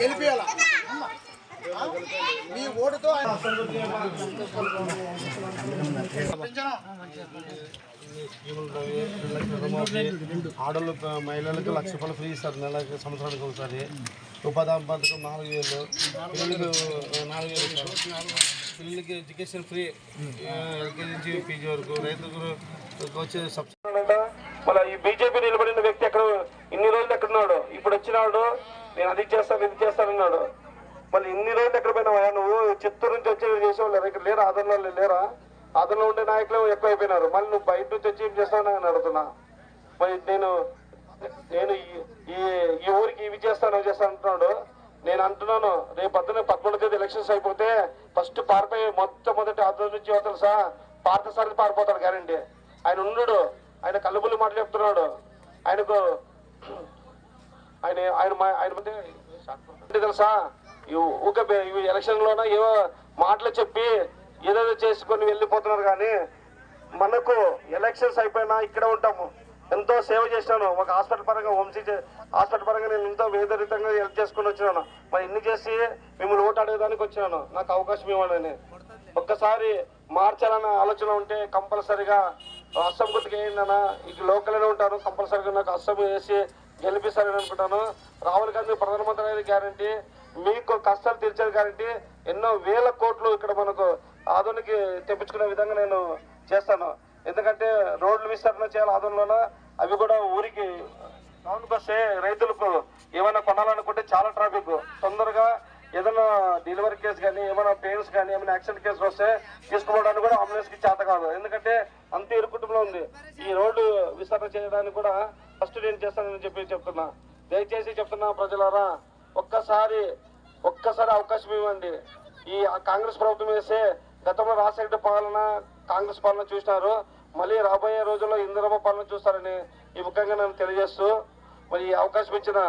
గెలిపియాల మీ ఓటుతో ఆయన ఆడలు మహిళలకు లక్ష రూపాయలు ఫ్రీ ఇస్తారు నెలకి సంవత్సరానికి ఒకసారి. ఉపాధి పథకం నాలుగు వేలు. పిల్లలకు నాలుగు వేలు పిల్లలకి ఎడ్యుకేషన్ ఫ్రీ ఎల్కేజీ నుంచి పీజీ వరకు రైతులకు వచ్చే సబ్సిడీ. మళ్ళీ ఈ బీజేపీ నిలబడిన వ్యక్తి ఎక్కడ ఇన్ని రోజులు ఎక్కడున్నాడు ఇప్పుడు వచ్చినాడు నేను అది చేస్తాను ఇది చేస్తానన్నాడు. మళ్ళీ ఇన్ని రోజులు ఎక్కడ పోయినావా నువ్వు చిత్తూరు నుంచి వచ్చి చేసేవాళ్ళు ఇక్కడ లేరా? ఆదరణలో లేరా? ఆదరణలో ఉండే నాయకులు ఎక్కువైపోయినారు. మళ్ళీ నువ్వు బయట నుంచి వచ్చి ఏం చేస్తావు అని అడుగుతున్నా. మరి నేను నేను ఈ- ఈ ఈ ఊరికి ఇవి చేస్తాను అవి చేస్తాను అంటున్నాడు. నేను అంటున్నాను రేపు పొద్దున పదకొండు తేదీ ఎలక్షన్స్ అయిపోతే ఫస్ట్ పారిపోయి మొట్టమొదటి మొదటి ఆదరణ నుంచి సార్ పార్థసారి పారిపోతాడు గ్యారంటీ ఆయన ఉన్నాడు ఆయన కలుబులు మాటలు చెప్తున్నాడు. ఆయనకు ఆయన ఆయన మా- ఆయన తెలుసా? ఒక ఊక ఇవి ఎలక్షన్ లోన ఏవో మాటలు చెప్పి ఏదేదో చేసుకొని వెళ్ళిపోతున్నారు కానీ మనకు ఎలక్షన్స్ అయిపోయినా ఇక్కడ ఉంటాము. ఎంతో సేవ చేసినాను. ఒక హాస్పిటల్ పరంగా వంశీ హాస్పిటల్ పరంగా నేను ఎంతో వేదరితంగా హెల్ప్ చేసుకుని వచ్చినాను. మరి ఇన్ని చేసి మిమ్మల్ని ఓటు అడగడానికి వచ్చినాను. నాకు అవకాశం ఇవ్వాలని ఒక్కసారి మార్చాలన్న ఆలోచన ఉంటే కంపల్సరిగా అస్సం గుర్తుకు ఇక లోకల్లోనే ఉంటాను. కంపల్సరిగా నాకు అస్సం వేసి గెలిపిస్తారని అనుకుంటాను. రాహుల్ గాంధీ ప్రధానమంత్రి అనేది గ్యారంటీ. మీకు కష్టాలు తీర్చేది కాబట్టి ఎన్నో వేల కోట్లు ఇక్కడ మనకు ఆధునికి తెప్పించుకునే విధంగా నేను చేస్తాను. ఎందుకంటే రోడ్లు విస్తరణ చేయాలి ఆధునంలోన అవి కూడా ఊరికి టౌన్ బస్సే రైతులకు ఏమైనా కొనాలనుకుంటే చాలా ట్రాఫిక్ తొందరగా ఏదైనా డెలివరీ కేసు కానీ ఏమైనా పెయిన్స్ కానీ ఏమైనా యాక్సిడెంట్ కేసులు వస్తే తీసుకుపోవడానికి కూడా అంబులెన్స్కి చేత కాదు. ఎందుకంటే అంత ఇరుకుటుంలో ఉంది. ఈ రోడ్డు విస్తరణ చేయడానికి కూడా ఫస్ట్ నేను చేస్తానని చెప్పి చెప్తున్నా. దయచేసి చెప్తున్నా ప్రజలారా ఒక్కసారి ఒక్కసారి అవకాశం ఇవ్వండి. ఈ కాంగ్రెస్ ప్రభుత్వం వేసే గతంలో రాజశేఖర పాలన కాంగ్రెస్ పాలన చూసినారు. మళ్ళీ రాబోయే రోజుల్లో ఇందిరమ్మ పాలన చూస్తారని ఈ ముఖ్యంగా నేను తెలియజేస్తూ మరి ఈ అవకాశం ఇచ్చిన